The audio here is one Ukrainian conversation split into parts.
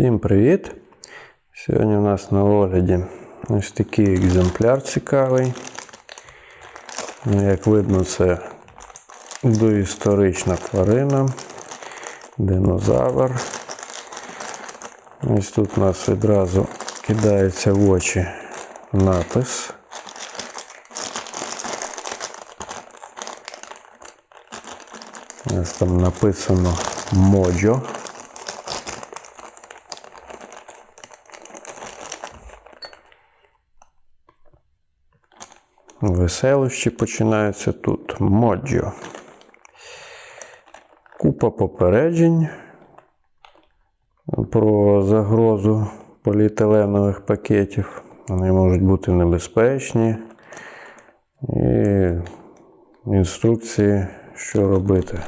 Всім привіт! Сьогодні у нас на огляді ось такий екземпляр цікавий. Ну, Як видно, це доісторична тварина, динозавр. Ось тут у нас відразу кидається в очі напис. Ось там написано Моджо. Веселощі починаються тут. Моджо. Купа попереджень про загрозу поліетиленових пакетів. Вони можуть бути небезпечні. І інструкції, що робити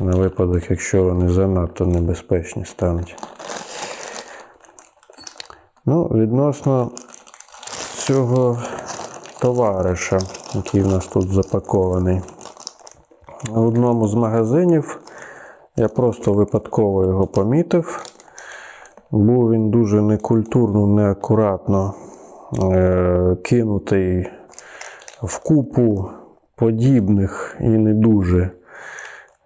на випадок, якщо вони занадто небезпечні стануть. Ну, відносно цього товариша, який в нас тут запакований. В одному з магазинів я просто випадково його помітив. Був він дуже некультурно, неакуратно е- кинутий в купу подібних і не дуже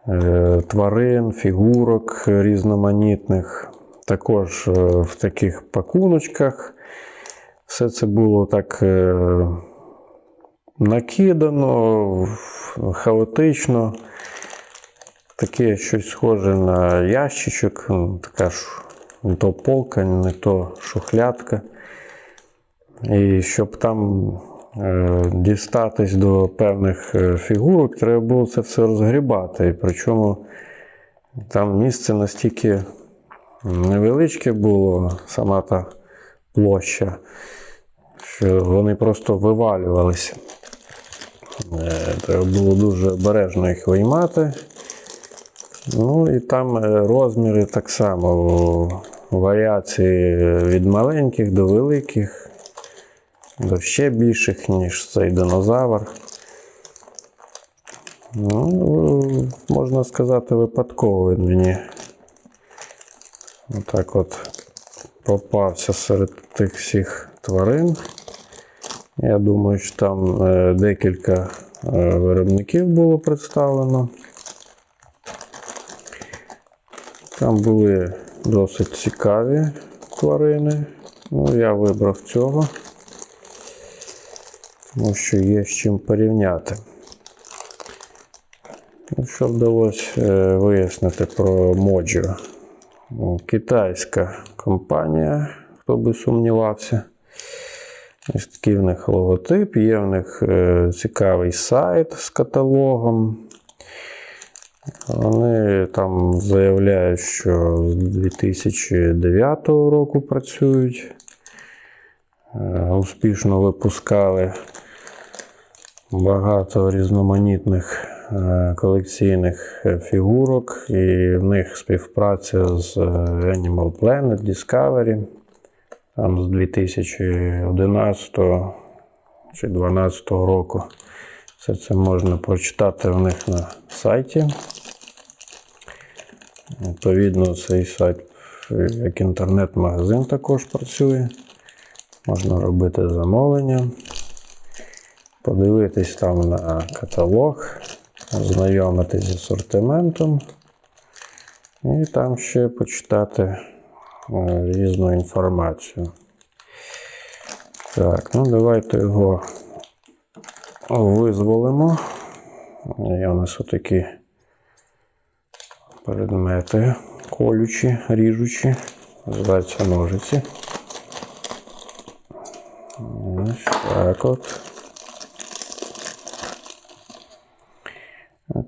е- тварин, фігурок різноманітних. Також е- в таких пакуночках. Все це було так е, накидано, хаотично. Таке щось схоже на ящичок, ну, така ж не то полка, не то шухлядка. І щоб там е, дістатись до певних е, фігурок, треба було це все розгрібати. І причому там місце настільки невеличке було, сама та площа, що вони просто вивалювалися. Е, Треба було дуже обережно їх виймати. Ну і там е, розміри так само. Варіації від маленьких до великих, до ще більших, ніж цей динозавр. Ну, можна сказати, випадково він мені отак от попався серед тих всіх тварин. Я думаю, що там е, декілька е, виробників було представлено. Там були досить цікаві тварини. Ну, я вибрав цього, тому що є з чим порівняти. Ну, Що вдалося е, вияснити про Моджо? Ну, Китайська компанія, хто би сумнівався. Ось такий в них логотип, є в них е, цікавий сайт з каталогом. Вони там заявляють, що з 2009 року працюють. Е, Успішно випускали багато різноманітних е, колекційних фігурок, і в них співпраця з Animal Planet Discovery. Там з 2011 чи 2012 року. Все це можна прочитати в них на сайті. Відповідно, цей сайт як інтернет-магазин також працює. Можна робити замовлення, подивитись там на каталог, ознайомитись з асортиментом і там ще почитати різну інформацію. Так, ну давайте його визволимо. Є у нас отакі предмети колючі, ріжучі, називаються ножиці. Ось так от.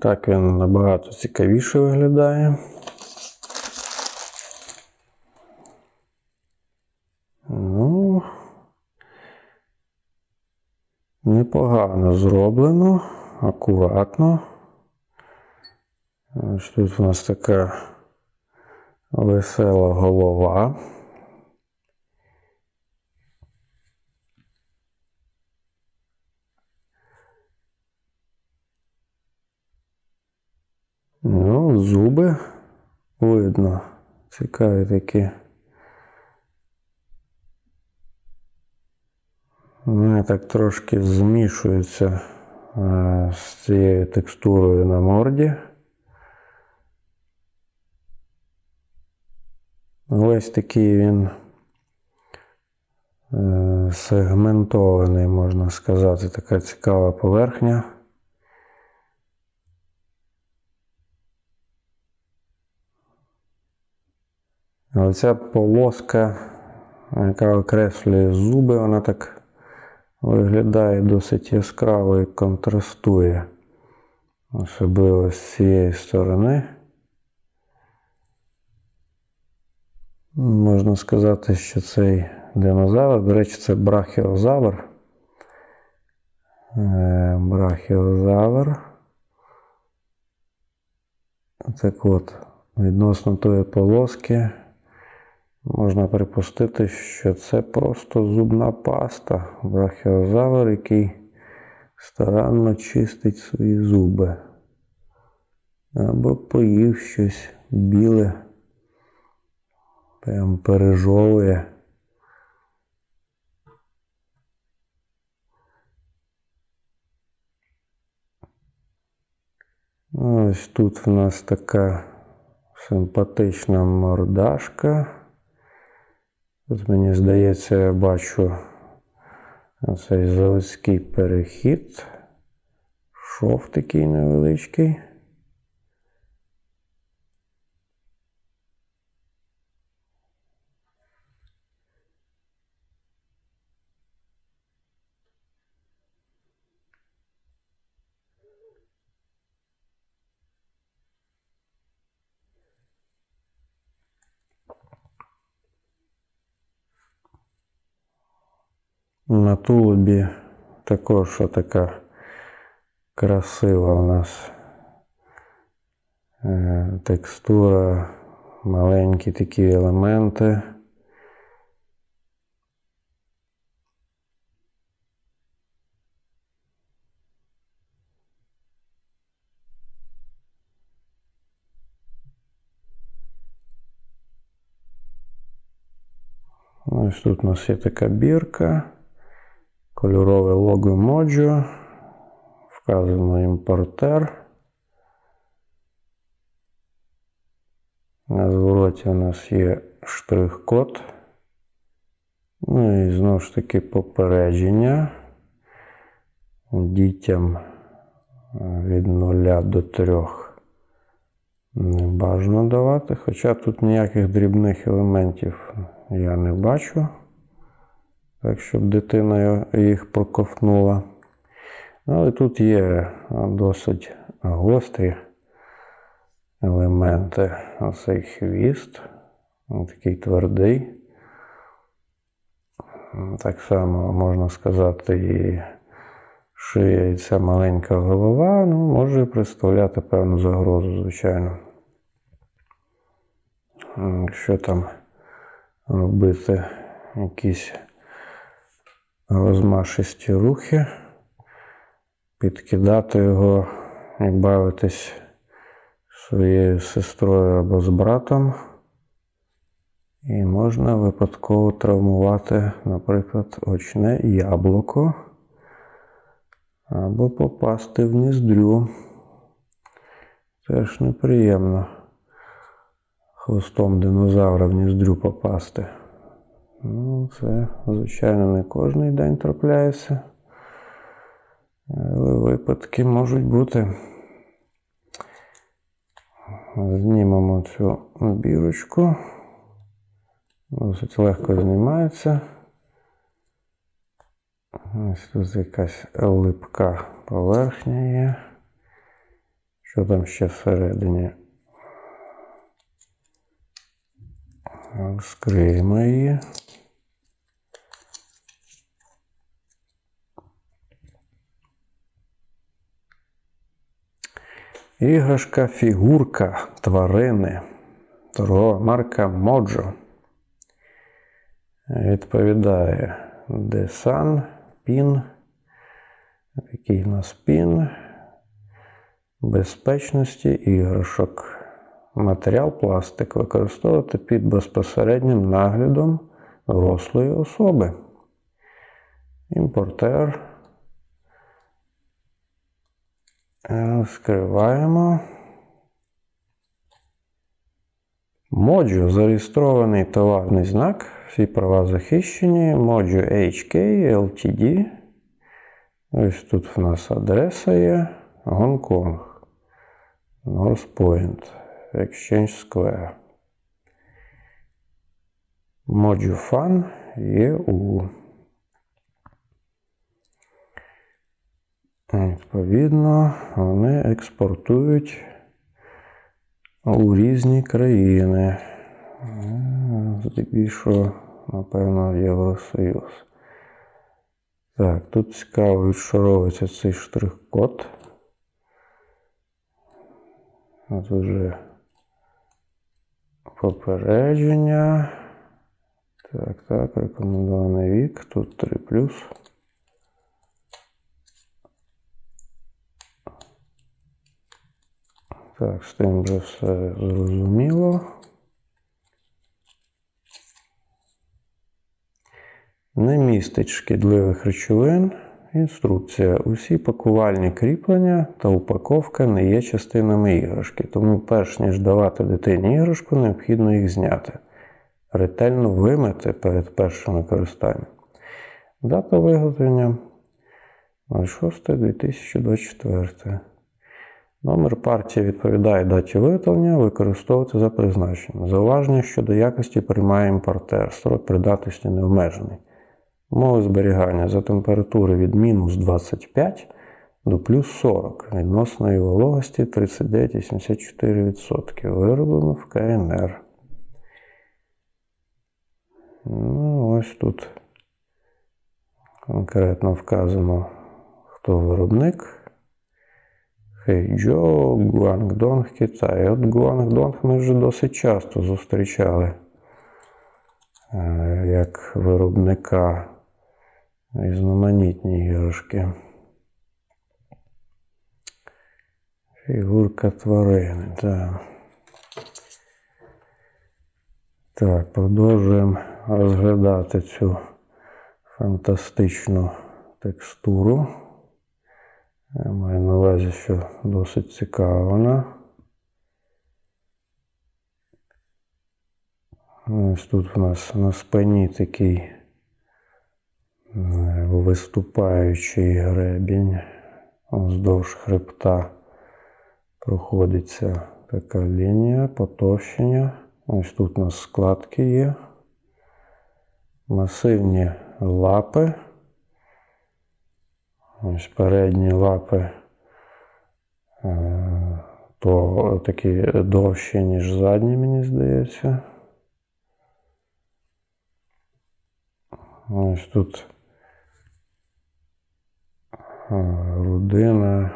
Так він набагато цікавіше виглядає. Непогано зроблено, акуратно. Ось тут у нас така весела голова. Ну, зуби видно. Цікаві такі Вони так трошки змішуються е, з цією текстурою на морді. Ось такий він е, сегментований, можна сказати, така цікава поверхня. Оця полоска, яка окреслює зуби, вона так виглядає досить яскраво і контрастує. Особливо з цієї сторони. Можна сказати, що цей динозавр, до речі, це брахіозавр. Е, Брахіозавр. Так от, відносно тої полоски, можна припустити, що це просто зубна паста. Брахіозавр, який старанно чистить свої зуби. Або поїв щось біле. Прям пережовує. Ось тут в нас така симпатична мордашка. Тут мені здається, я бачу цей заводський перехід. Шов такий невеличкий. На тулубі також така красива у нас е, текстура, маленькі такі елементи. Ось тут у нас є така бірка, кольорове лого Mojo, вказано імпортер. На звороті у нас є штрих-код. Ну і знову ж таки попередження. Дітям від 0 до 3 не бажано давати, хоча тут ніяких дрібних елементів я не бачу, так щоб дитина їх проковтнула. Але тут є досить гострі елементи. Оцей хвіст, такий твердий. Так само можна сказати, і шия і ця маленька голова ну, може представляти певну загрозу, звичайно. Якщо там робити якісь розмашисті рухи, підкидати його і бавитись своєю сестрою або з братом. І можна випадково травмувати, наприклад, очне яблуко або попасти в ніздрю. Теж неприємно хвостом динозавра в ніздрю попасти. Ну, Це, звичайно, не кожен день трапляється. Але випадки можуть бути. Знімемо цю бірочку. Досить легко знімається. Ось тут якась липка поверхня є. Що там ще всередині? Скриємо її. Іграшка фігурка тварини. Торгова марка Моджо. Відповідає Десан, пін. Який в нас пін. Безпечності іграшок. Матеріал пластик використовувати під безпосереднім наглядом дорослої особи. Імпортер. Розкриваємо. Моджо зареєстрований товарний знак. Всі права захищені. Моджо HK LTD. Ось тут в нас адреса є. Гонконг. North Point. Exchange Square. Mojo Fan EU. Відповідно, вони експортують у різні країни. Здебільшого, напевно, в Євросоюз. Так, тут цікаво відшаровується цей штрих-код. От вже попередження. Так, так, рекомендований вік. Тут 3 Так, з тим вже все зрозуміло. Не містить шкідливих речовин. Інструкція. Усі пакувальні кріплення та упаковка не є частинами іграшки, тому перш ніж давати дитині іграшку, необхідно їх зняти. Ретельно вимити перед першим використанням. Дата виготовлення 06.2024. Номер партії відповідає даті виготовлення, використовувати за призначенням. Зауваження щодо якості приймає імпортер. Строк придатності не обмежений. Умови зберігання за температури від мінус 25 до плюс 40. Відносної вологості 39,84%. Вироблено в КНР. Ну, ось тут конкретно вказано, хто виробник. Хейджо, Гуангдонг, Китай. От Гуангдонг ми вже досить часто зустрічали е, як виробника різноманітні іграшки. Фігурка тварини, так. Так, продовжуємо розглядати цю фантастичну текстуру. Я маю на увазі, що досить цікава вона. Ось тут у нас на спині такий е, виступаючий гребінь. Вздовж хребта проходиться така лінія потовщення. Ось тут у нас складки є. Масивні лапи. Ось передні лапи е, то такі довші, ніж задні, мені здається. Ось тут е, грудина,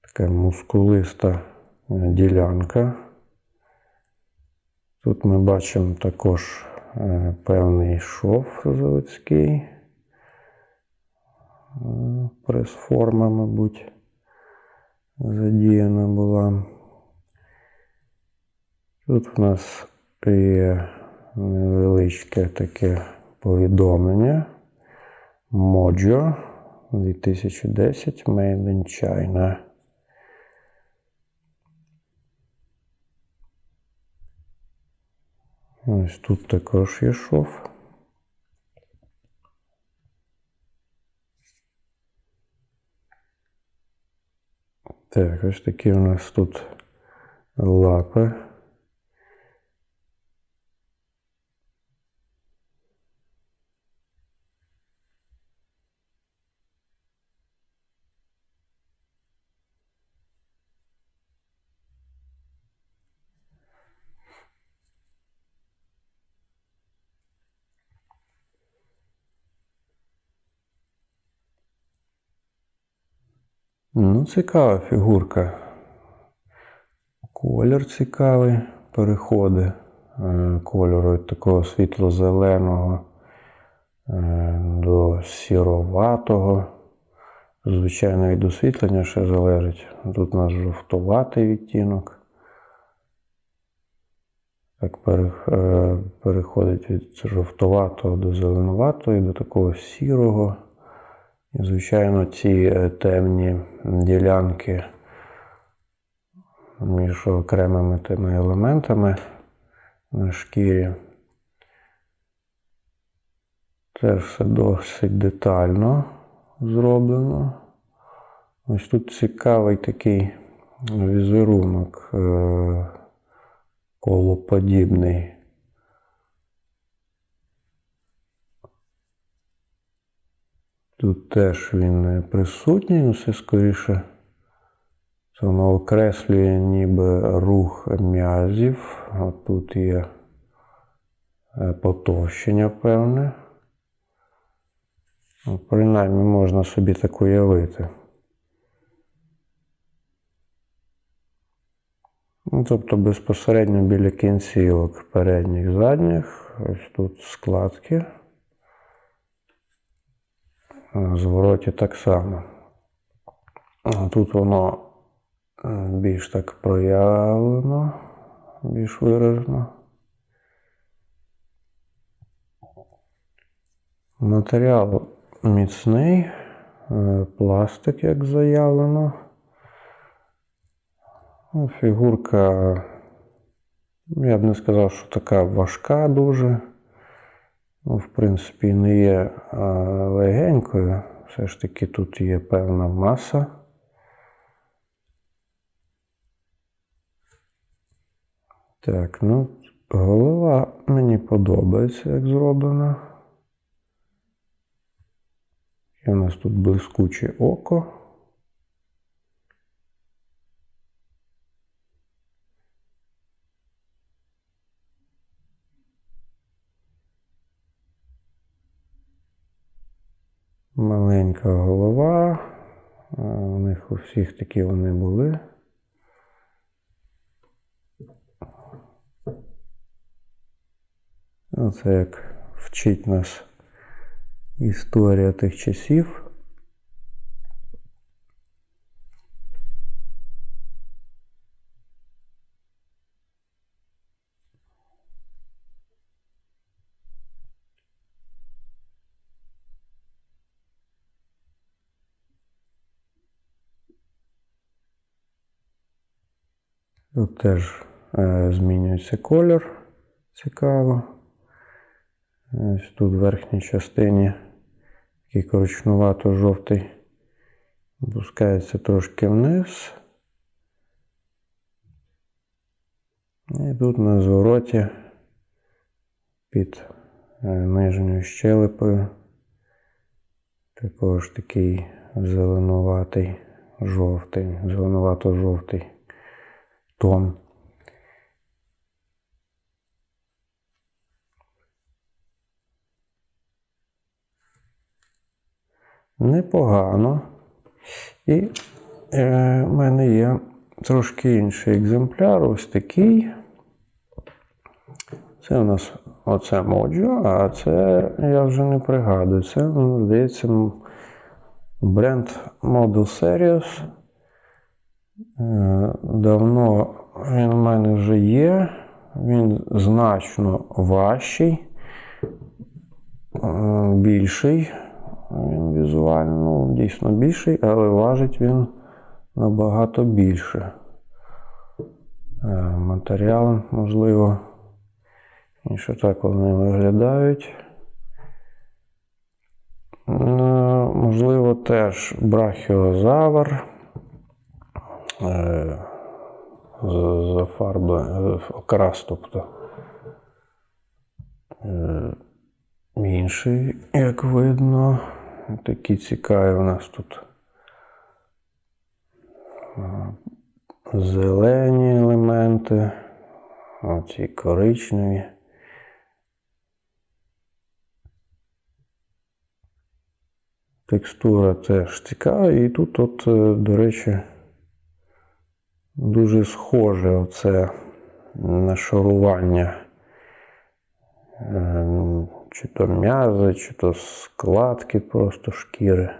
така мускулиста е, ділянка. Тут ми бачимо також певний шов заводський прес-форма, мабуть, задіяна була. Тут в нас є невеличке таке повідомлення. Mojo 2010 Made in China. Ось тут також є шов. Так, ось такі у нас тут лапи. Ну, цікава фігурка. Колір цікавий, переходи е, кольору від такого світло-зеленого е, до сіроватого. Звичайно, від освітлення ще залежить. Тут у нас жовтуватий відтінок. так е, переходить від жовтуватого до зеленуватого і до такого сірого. І, звичайно, ці е, темні ділянки між окремими тими елементами на шкірі. Теж все досить детально зроблено. Ось тут цікавий такий візерунок е, колоподібний. Тут теж він е, присутній, ну, все скоріше. Це воно окреслює ніби рух м'язів. А тут є е, потовщення певне. Ну, Принаймні можна собі так уявити. Ну, тобто безпосередньо біля кінцівок передніх задніх, ось тут складки. На звороті так само. Тут воно е, більш так проявлено, більш виражено. Матеріал міцний, е, пластик, як заявлено. Ну, Фігурка, я б не сказав, що така важка дуже. Ну, в принципі, не є легенькою. Все ж таки тут є певна маса. Так, ну, голова мені подобається, як зроблена. І у нас тут блискуче око. Маленька голова. У них у всіх такі вони були. Це як вчить нас історія тих часів. Тут теж е, змінюється колір. Цікаво. Ось тут в верхній частині такий коричнувато-жовтий опускається трошки вниз. І тут на звороті під е, нижньою щелепою також такий зеленуватий жовтий, зеленувато-жовтий тон. Непогано. І е, в мене є трошки інший екземпляр, ось такий. Це у нас оце Моджо, а це я вже не пригадую. Це, здається, бренд Model Series. Е, Давно він у мене вже є. Він значно важчий, е, більший. Він візуально ну, дійсно більший, але важить він набагато більше. Е, Матеріал, можливо, інше так вони виглядають. Можливо, теж брахіозавр. Е, За фарби, е, окрас, тобто. Е, Інший, як видно, такі цікаві у нас тут е, зелені елементи, оці коричневі. Текстура теж цікава, і тут, от, е, до речі, дуже схоже оце нашарування. Ем, Чи то м'язи, чи то складки просто шкіри.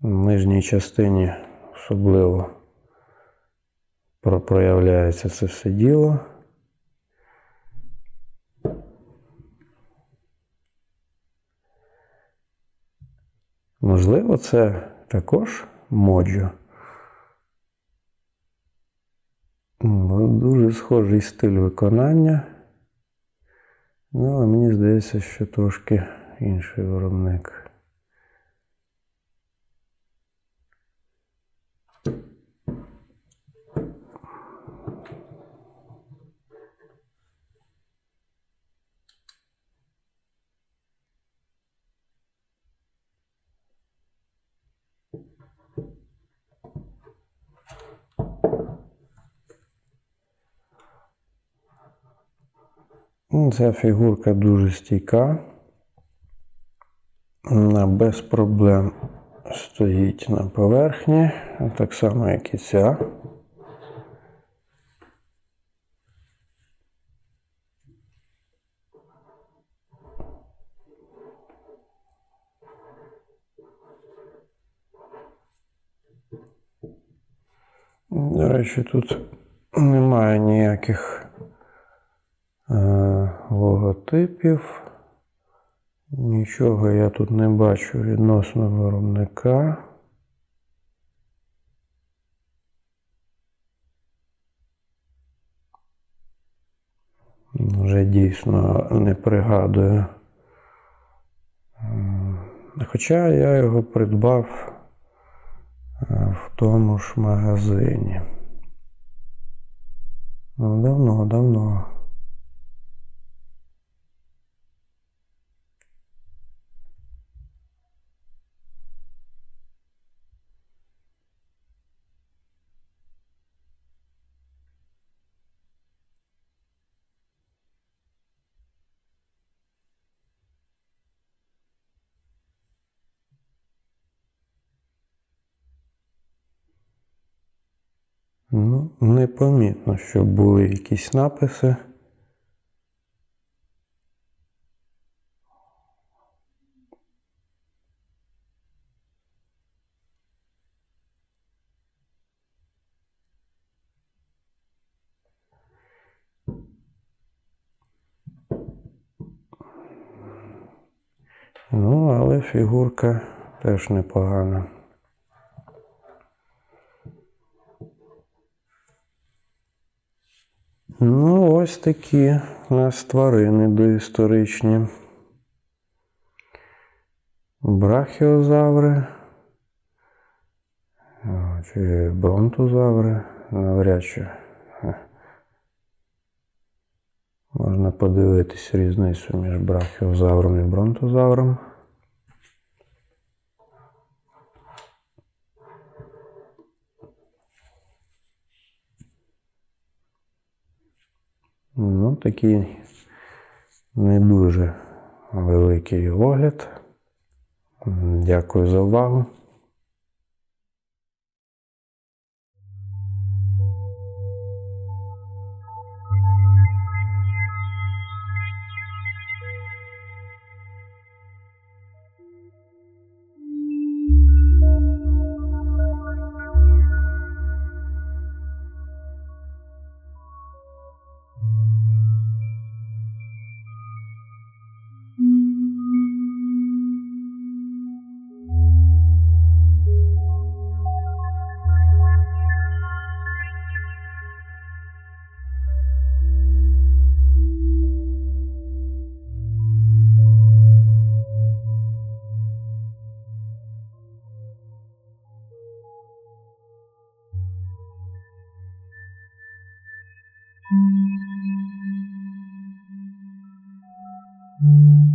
В нижній частині особливо проявляється це все діло. Можливо, це також моджо. Дуже схожий стиль виконання. Ну, але мені здається, що трошки інший виробник. Ця фігурка дуже стійка. Вона без проблем стоїть на поверхні, так само, як і ця. До речі, тут немає ніяких е, логотипів. Нічого я тут не бачу відносно виробника. Вже дійсно не пригадую. Хоча я його придбав е, в тому ж магазині. Ну, давно, давно. Ну, непомітно, щоб були якісь написи. Ну, але фігурка теж непогана. Ну, ось такі у нас тварини доісторичні. Брахіозаври. Чи бронтозаври, навряд чи. Можна подивитись різницю між брахіозавром і бронтозавром. Ну, такий не дуже великий огляд. Дякую за увагу. Mm-hmm.